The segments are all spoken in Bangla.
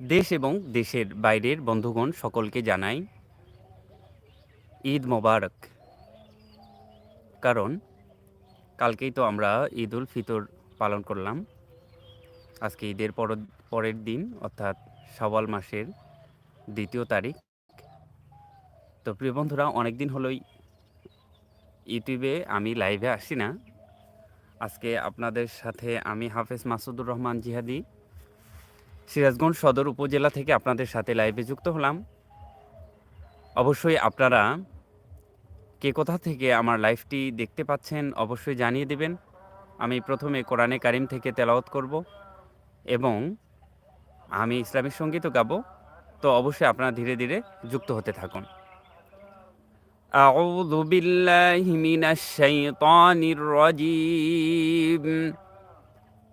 দেশ এবং দেশের বাইরের বন্ধুগণ সকলকে জানাই ঈদ মোবারক। কারণ কালকেই তো আমরা ঈদ উল ফিতর পালন করলাম। আজকে ঈদের পর, পরের দিন, অর্থাৎ সওয়াল মাসের দ্বিতীয় তারিখ। তো প্রিয় বন্ধুরা অনেক দিন হলোই ইউটিউবে আমি লাইভে আসি না। আজকে আপনাদের সাথে আমি হাফেজ মাসুদুর রহমান জিহাদি সিরাজগঞ্জ সদর উপজেলা থেকে আপনাদের সাথে লাইভে যুক্ত হলাম অবশ্যই আপনারা কে কোথা থেকে আমার লাইভটি দেখতে পাচ্ছেন অবশ্যই জানিয়ে দেবেন আমি প্রথমে কোরআনে কারিম থেকে তেলাওয়াত করব এবং আমি ইসলামিক সঙ্গীতও গাবো তো অবশ্যই আপনারা ধীরে ধীরে যুক্ত হতে থাকুন أعوذ بالله من الشيطان الرجيم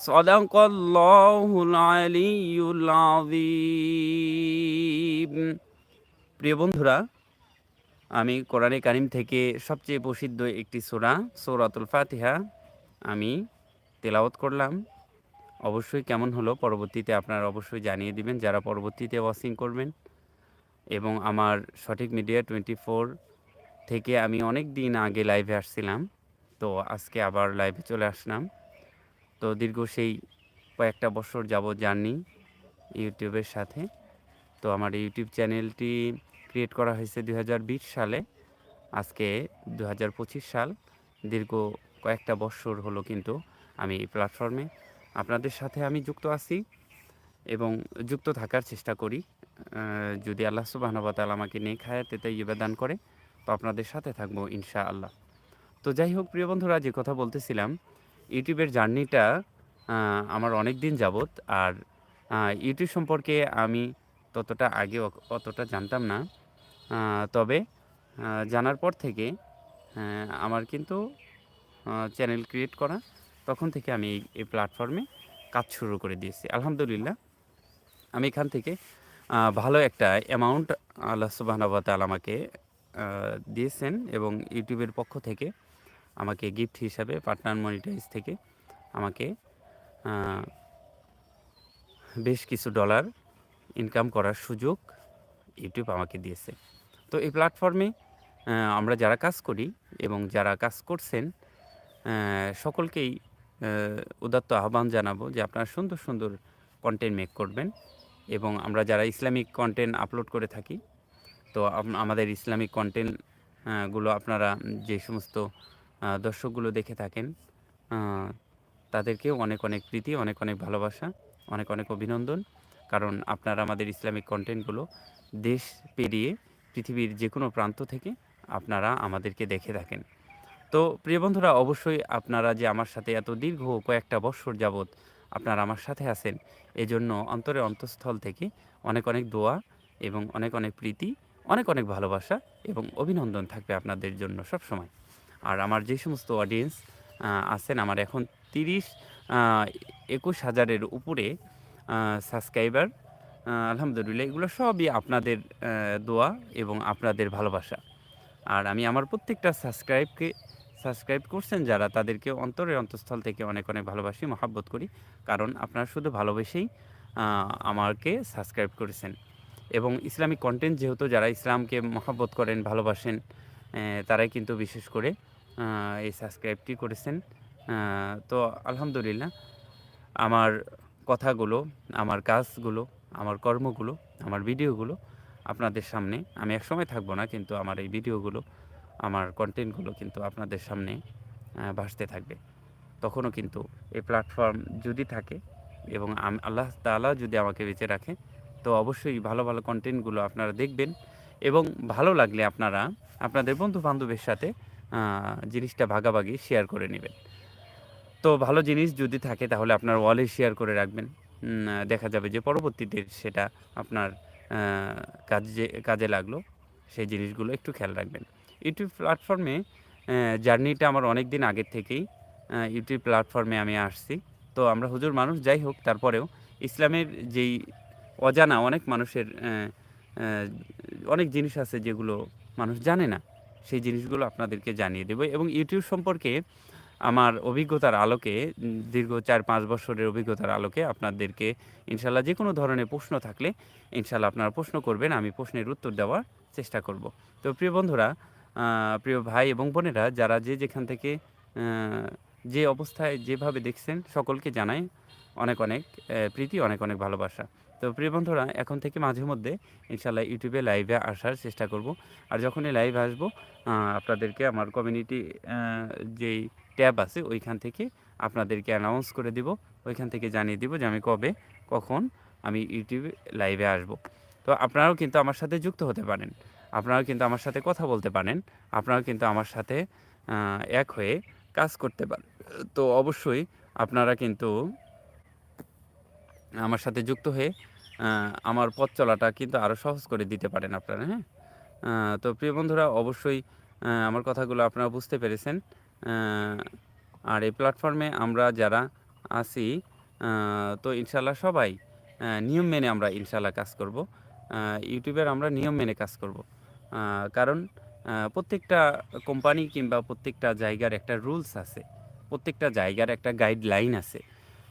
صدق الله العلي العظيم প্রিয় বন্ধুরা আমি কোরআনে কারিম থেকে সবচেয়ে প্রসিদ্ধ একটি সূরা সূরাতুল ফাতিহা আমি তেলাওয়াত করলাম অবশ্যই কেমন হলো পরবর্তীতে আপনারা অবশ্যই জানিয়ে দিবেন যারা পরবর্তীতে ওয়াচিং করবেন এবং আমার সঠিক মিডিয়া টোয়েন্টি ফোর থেকে আমি অনেক দিন আগে লাইভে আসছিলাম তো আজকে আবার লাইভে চলে আসলাম তো দীর্ঘ সেই কয়েকটা বছর যাবৎ জার্নি ইউটিউবের সাথে। তো আমার ইউটিউব চ্যানেলটি ক্রিয়েট করা হয়েছে দু হাজার বিশ সালে। আজকে দু হাজার পঁচিশ সাল। দীর্ঘ কয়েকটা বছর হলো কিন্তু আমি এই প্ল্যাটফর্মে। আপনাদের সাথে আমি যুক্ত আছি এবং যুক্ত থাকার চেষ্টা করি। যদি আল্লাহ সুবাহনবাতাল আমাকে নেক হায়াতে তাইয়্যিবা দান করে, তো আপনাদের সাথে থাকব ইনশা আল্লাহ তো যাই হোক, প্রিয় বন্ধুরা, যে কথা বলতেছিলাম ইউটিউবের জার্নিটা আমার অনেক দিন যাবত আর ইউটিউব সম্পর্কে আমি ততটা আগে অতটা জানতাম না। তবে জানার পর থেকে আমার কিন্তু চ্যানেল ক্রিয়েট করা, তখন থেকে আমি এই প্ল্যাটফর্মে কাজ শুরু করে দিয়েছি। আলহামদুলিল্লাহ, আমি এখান থেকে ভালো একটা অ্যামাউন্ট আল্লাহ সুবাহনবাতাল আমাকে দিয়েছেন এবং ইউটিউবের পক্ষ থেকে আমাকে গিফট হিসাবে পার্টনার মনিটাইজ থেকে আমাকে বেশ কিছু ডলার ইনকাম করার সুযোগ ইউটিউব আমাকে দিয়েছে। তো এই প্ল্যাটফর্মে আমরা যারা কাজ করি এবং যারা কাজ করছেন সকলকেই উদাত্ত আহ্বান জানাব যে আপনারা সুন্দর সুন্দর কন্টেন্ট মেক করবেন এবং আমরা যারা ইসলামিক কন্টেন্ট আপলোড করে থাকি, তো আমাদের ইসলামিক কন্টেন্টগুলো আপনারা যে সমস্ত দর্শকগুলো দেখে থাকেন। আহ, তাদেরকেও অনেক অনেক প্রীতি অনেক অনেক ভালোবাসা অনেক অনেক অভিনন্দন। কারণ আপনারা আমাদের ইসলামিক কন্টেন্টগুলো দেশ পেরিয়ে পৃথিবীর যে কোনো প্রান্ত থেকে আপনারা আমাদেরকে দেখে থাকেন। তো প্রিয় বন্ধুরা অবশ্যই আপনারা যে আমার সাথে এত দীর্ঘ কয়েকটা বৎসর যাবৎ আপনারা আমার সাথে আছেন এজন্য অন্তরে অন্তঃস্থল থেকে অনেক অনেক দোয়া এবং অনেক অনেক প্রীতি অনেক অনেক ভালোবাসা এবং অভিনন্দন থাকবে আপনাদের জন্য সব সময় আর আমার যে সমস্ত অডিয়েন্স আছেন, আমার এখন তিরিশ একুশ হাজারের উপরে সাবস্ক্রাইবার আলহামদুলিল্লাহ, এগুলো সবই আপনাদের দোয়া এবং আপনাদের ভালোবাসা। আর আমি আমার প্রত্যেকটা সাবস্ক্রাইবকে সাবস্ক্রাইব করছেন যারা, তাদেরকে অন্তরের অন্তঃস্থল থেকে অনেক অনেক ভালোবাসি, মহাব্বত করি। কারণ আপনারা শুধু ভালোবেসেই আমাকে সাবস্ক্রাইব করেছেন। এবং ইসলামিক কন্টেন্ট যেহেতু, যারা ইসলামকে মহাব্বত করেন, ভালোবাসেন তারাই কিন্তু বিশেষ করে এই সাবস্ক্রাইবটি করেছেন। তো আলহামদুলিল্লাহ, আমার কথাগুলো, আমার কাজগুলো, আমার কর্মগুলো, আমার ভিডিওগুলো আপনাদের সামনে, আমি একসময় থাকব না, কিন্তু আমার এই ভিডিওগুলো, আমার কন্টেন্টগুলো কিন্তু আপনাদের সামনে ভাসতে থাকবে। তখনও কিন্তু এই প্ল্যাটফর্ম যদি থাকে এবং আল্লাহ তাআলা যদি আমাকে বেঁচে রাখে, তো অবশ্যই ভালো ভালো কন্টেন্টগুলো আপনারা দেখবেন এবং ভালো লাগলে আপনারা আপনাদের বন্ধু বান্ধবের সাথে জিনিসটা ভাগাভাগি শেয়ার করে নেবেন। তো ভালো জিনিস যদি থাকে তাহলে আপনার ওয়ালে শেয়ার করে রাখবেন। দেখা যাবে যে পরবর্তীতে সেটা আপনার কাজে কাজে লাগল, সেই জিনিসগুলো একটু খেয়াল রাখবেন। ইউটিউব প্ল্যাটফর্মে জার্নিটা আমার অনেক দিন আগের থেকেই ইউটিউব প্ল্যাটফর্মে আমি আসছি। তো আমরা হুজুর মানুষ, যাই হোক, তারপরেও ইসলামের যেই অজানা অনেক মানুষের অনেক জিনিস আছে যেগুলো মানুষ জানে না। সেই জিনিসগুলো আপনাদেরকে জানিয়ে দেবো এবং ইউটিউব সম্পর্কে আমার অভিজ্ঞতার আলোকে দীর্ঘ চার পাঁচ বছরের অভিজ্ঞতার আলোকে আপনাদেরকে ইনশাল্লাহ যে কোনো ধরনের প্রশ্ন থাকলে ইনশাল্লাহ আপনারা প্রশ্ন করবেন, আমি প্রশ্নের উত্তর দেওয়ার চেষ্টা করব। তো প্রিয় বন্ধুরা প্রিয় ভাই এবং বোনেরা, যারা যে যেখান থেকে যে অবস্থায় যেভাবে দেখছেন, সকলকে জানাই অনেক অনেক প্রীতি, অনেক অনেক ভালোবাসা। তো প্রিয় বন্ধুরা, এখন থেকে মাঝে মধ্যে ইনশাল্লাহ ইউটিউবে লাইভে আসার চেষ্টা করব। আর যখনই লাইভ আসব আপনাদেরকে আমার কমিউনিটি যেই ট্যাব আছে, ওইখান থেকে আপনাদেরকে অ্যানাউন্স করে দিব। ওইখান থেকে জানিয়ে দিব যে আমি কবে, কখন আমি ইউটিউবে লাইভে আসব। তো আপনারাও কিন্তু আমার সাথে যুক্ত হতে পারেন। আপনারাও কিন্তু আমার সাথে কথা বলতে পারেন। আপনারাও কিন্তু আমার সাথে এক হয়ে কাজ করতে পারেন তো অবশ্যই আপনারা কিন্তু আমার সাথে যুক্ত হয়ে আমার পথ চলাটা কিন্তু আরও সহজ করে দিতে পারেন আপনারা হ্যাঁ? তো প্রিয় বন্ধুরা, অবশ্যই আমার কথাগুলো আপনারা বুঝতে পেরেছেন। আর এই প্ল্যাটফর্মে আমরা যারা আছি তো ইনশাল্লাহ সবাই নিয়ম মেনে আমরা ইনশাল্লাহ কাজ করব। ইউটিউবের আমরা নিয়ম মেনে কাজ করব। কারণ প্রত্যেকটা কোম্পানি কিংবা প্রত্যেকটা জায়গার একটা রুলস আছে, প্রত্যেকটা জায়গার একটা গাইডলাইন আছে।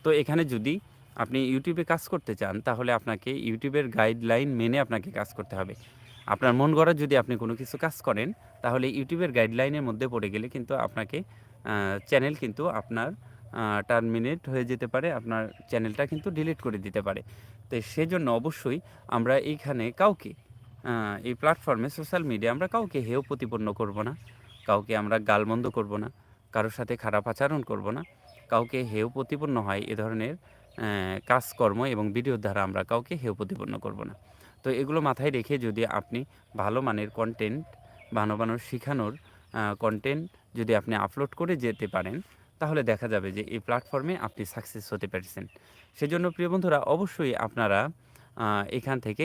তো এখানে যদি আপনি ইউটিউবে কাজ করতে চান, তাহলে আপনাকে ইউটিউবের গাইডলাইন মেনে আপনাকে কাজ করতে হবে। আপনার মন গড়া যদি আপনি কোনো কিছু কাজ করেন, তাহলে ইউটিউবের গাইডলাইনের মধ্যে পড়ে গেলে কিন্তু আপনাকে চ্যানেল কিন্তু আপনার টার্মিনেট হয়ে যেতে পারে, আপনার চ্যানেলটা কিন্তু ডিলিট করে দিতে পারে। তো সেজন্য অবশ্যই আমরা এইখানে কাউকে এই প্ল্যাটফর্মে সোশ্যাল মিডিয়া আমরা কাউকে হেয় প্রতিপন্ন করব না, কাউকে আমরা গালমন্দ করব না, কারোর সাথে খারাপ আচরণ করব না, কাউকে হেয় প্রতিপন্ন হয় এ ধরনের কাজকর্ম এবং ভিডিওর দ্বারা আমরা কাউকে হেয় প্রতিপন্ন করব না। তো এগুলো মাথায় রেখে যদি আপনি ভালো মানের কন্টেন্ট বানানোর শেখানোর কন্টেন্ট যদি আপনি আপলোড করে যেতে পারেন, তাহলে দেখা যাবে যে এই প্ল্যাটফর্মে আপনি সাকসেস হতে পেরেছেন। সেজন্য প্রিয় বন্ধুরা, অবশ্যই আপনারা এখান থেকে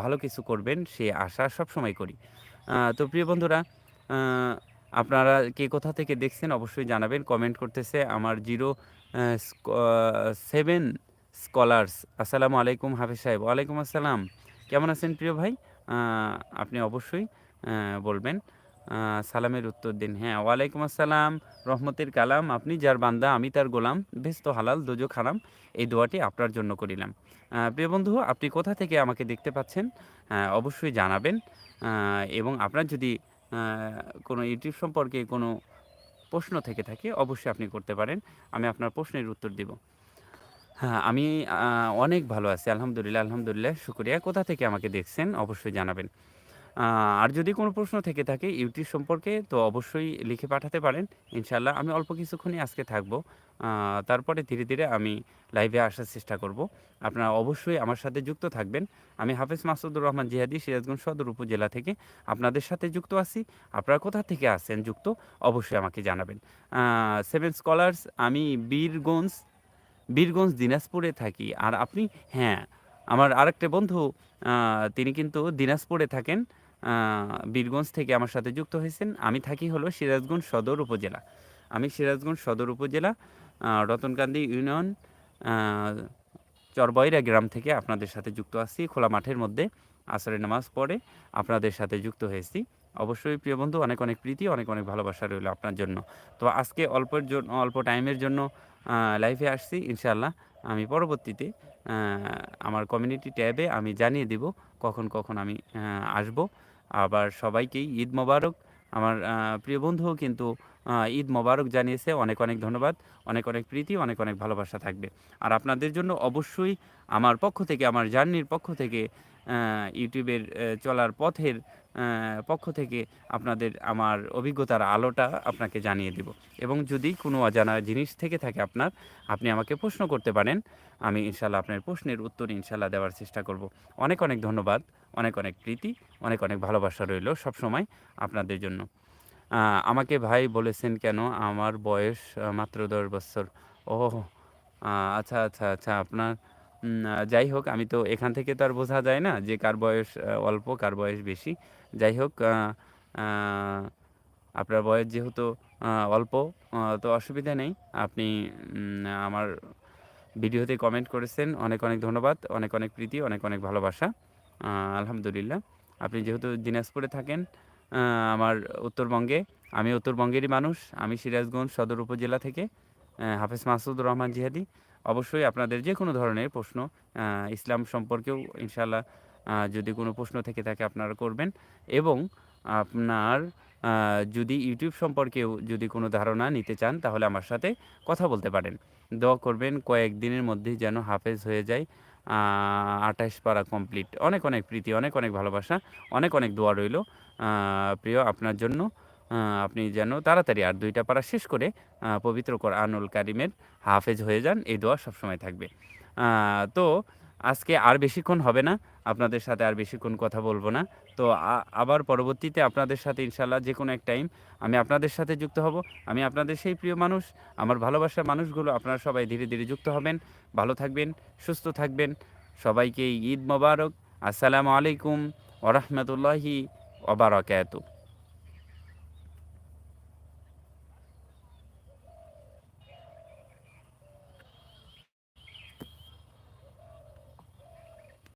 ভালো কিছু করবেন, সে আশা সবসময় করি। তো প্রিয় বন্ধুরা আপনারা কে কোথা থেকে দেখছেন অবশ্যই জানাবেন কমেন্ট করতেছে আমার জিরো সেভেন স্কলার্স আসসালামু আলাইকুম হাফিজ সাহেব। ওয়ালাইকুম আসসালাম। কেমন আছেন প্রিয় ভাই? আপনি অবশ্যই বলবেন। সালামের উত্তর দিন। হ্যাঁ ওয়ালাইকুম আসসালাম। রহমতের কালাম। আপনি যার বান্দা, আমি তার গোলাম। বেশ তো হালাল, দোজো খারাম। এই দোয়াটি আপনার জন্য করিলাম। প্রিয় বন্ধু, আপনি কোথা থেকে আমাকে দেখতে পাচ্ছেন অবশ্যই জানাবেন। এবং আপনার যদি কোনো ইউটিউব সম্পর্কে কোনো প্রশ্ন থেকে থাকে, অবশ্যই আপনি করতে পারেন। আমি আপনার প্রশ্নের উত্তর দিব। হ্যাঁ আমি অনেক ভালো আছি, আলহামদুলিল্লাহ আলহামদুলিল্লাহ, শুক্রিয়া। কোথা থেকে আমাকে দেখছেন, অবশ্যই জানাবেন। আর যদি কোনো প্রশ্ন থেকে থাকে ইউটিউব সম্পর্কে, তো অবশ্যই লিখে পাঠাতে পারেন। ইনশাল্লাহ আমি অল্প কিছুক্ষণই আজকে থাকব। তারপরে ধীরে ধীরে আমি লাইভে আসার চেষ্টা করব। আপনারা অবশ্যই আমার সাথে যুক্ত থাকবেন। আমি হাফেজ মাসুদুর রহমান জিহাদি, সিরাজগঞ্জ সদর উপজেলা থেকে আপনাদের সাথে যুক্ত আছি। আপনারা কোথা থেকে আছেন যুক্ত, অবশ্যই আমাকে জানাবেন। সেভেন স্কলার্স আমি বীরগঞ্জ বীরগঞ্জ, দিনাজপুরে থাকি। আর আপনি? হ্যাঁ আমার আরেকটা বন্ধু তিনি কিন্তু দিনাজপুরে থাকেন। বীরগঞ্জ থেকে আমার সাথে যুক্ত হয়েছেন। আমি থাকি হলো সিরাজগঞ্জ সদর উপজেলা। আমি সিরাজগঞ্জ সদর উপজেলা রতনকান্দি ইউনিয়ন চরবয়রা গ্রাম থেকে আপনাদের সাথে যুক্ত আছি। খোলা মাঠের মধ্যে আসরের নামাজ পড়ে আপনাদের সাথে যুক্ত হয়েছি। অবশ্যই প্রিয় বন্ধু, অনেক অনেক প্রীতি, অনেক অনেক ভালোবাসা রইল আপনার জন্য। তো আজকে অল্পের জন্য অল্প টাইমের জন্য লাইভে আসছি ইনশাল্লাহ আমি পরবর্তীতে আমার কমিউনিটি ট্যাবে আমি জানিয়ে দিব কখন কখন আমি আসব। আবার সবাইকেই ঈদ মোবারক। আমার প্রিয় বন্ধুও কিন্তু ঈদ মোবারক জানিয়েছে। অনেক অনেক ধন্যবাদ, অনেক অনেক প্রীতি, অনেক অনেক ভালোবাসা থাকবে। আর আপনাদের জন্য অবশ্যই আমার পক্ষ থেকে, আমার জার্নির পক্ষ থেকে ইউটিউবের চলার পথের পক্ষ থেকে আপনাদের আমার অভিজ্ঞতার আলোটা আপনাকে জানিয়ে দেব। এবং যদি কোনো অজানা জিনিস থেকে থাকে আপনার, আপনি আমাকে প্রশ্ন করতে পারেন। আমি ইনশাল্লাহ আপনার প্রশ্নের উত্তর ইনশাল্লাহ দেওয়ার চেষ্টা করব। অনেক অনেক ধন্যবাদ, অনেক অনেক প্রীতি, অনেক অনেক ভালোবাসা রইল সবসময় আপনাদের জন্য। আমাকে ভাই বলেছেন কেন? আমার বয়স মাত্র দশ বছর। ও আচ্ছা আচ্ছা আচ্ছা আপনার যাই হোক, আমি তো এখান থেকে তো আর বোঝা যায় না যে কার বয়স অল্প, কার বয়স বেশি। যাই হোক আপনার বয়স যেহেতু অল্প তো অসুবিধা নেই। আপনি আমার ভিডিওতে কমেন্ট করেছেন। অনেক অনেক ধন্যবাদ। অনেক অনেক প্রীতি, অনেক অনেক ভালোবাসা। আলহামদুলিল্লাহ। আপনি যেহেতু দিনাজপুরে থাকেন আমার উত্তরবঙ্গে। আমি উত্তরবঙ্গেরই মানুষ। আমি সিরাজগঞ্জ সদর উপজেলা থেকে হাফেজ মাসুদ রহমান জিহাদি। অবশ্যই আপনাদের যে কোনো ধরনের প্রশ্ন ইসলাম সম্পর্কেও ইনশাল্লাহ যদি কোনো প্রশ্ন থেকে থাকে আপনারা করবেন। এবং আপনার যদি ইউটিউব সম্পর্কেও যদি কোনো ধারণা নিতে চান, তাহলে আমার সাথে কথা বলতে পারেন। দোয়া করবেন, কয়েকদিনের মধ্যেই যেন হাফেজ হয়ে যায়। আঠাশ পাড়া কমপ্লিট অনেক অনেক প্রীতি, অনেক অনেক ভালোবাসা, অনেক অনেক দোয়া রইল। প্রিয়, আপনার জন্য আপনি যেন তাড়াতাড়ি আর দুইটা পাড়া শেষ করে পবিত্র কর আনুল কারিমের হাফেজ হয়ে যান। এই দোয়া সবসময় থাকবে। তো আজকে আর বেশিক্ষণ হবে না, আপনাদের সাথে আর বেশিক্ষণ কথা বলব না। তো আবার পরবর্তীতে আপনাদের সাথে ইনশাল্লাহ যে কোনো এক টাইম আমি আপনাদের সাথে যুক্ত হব। আমি আপনাদের সেই প্রিয় মানুষ, আমার ভালোবাসার মানুষগুলো আপনারা সবাই ধীরে ধীরে যুক্ত হবেন। ভালো থাকবেন, সুস্থ থাকবেন। সবাইকে ঈদ মোবারক। আসসালামু আলাইকুম ওরহমতুল্লাহি ওবারাকাতু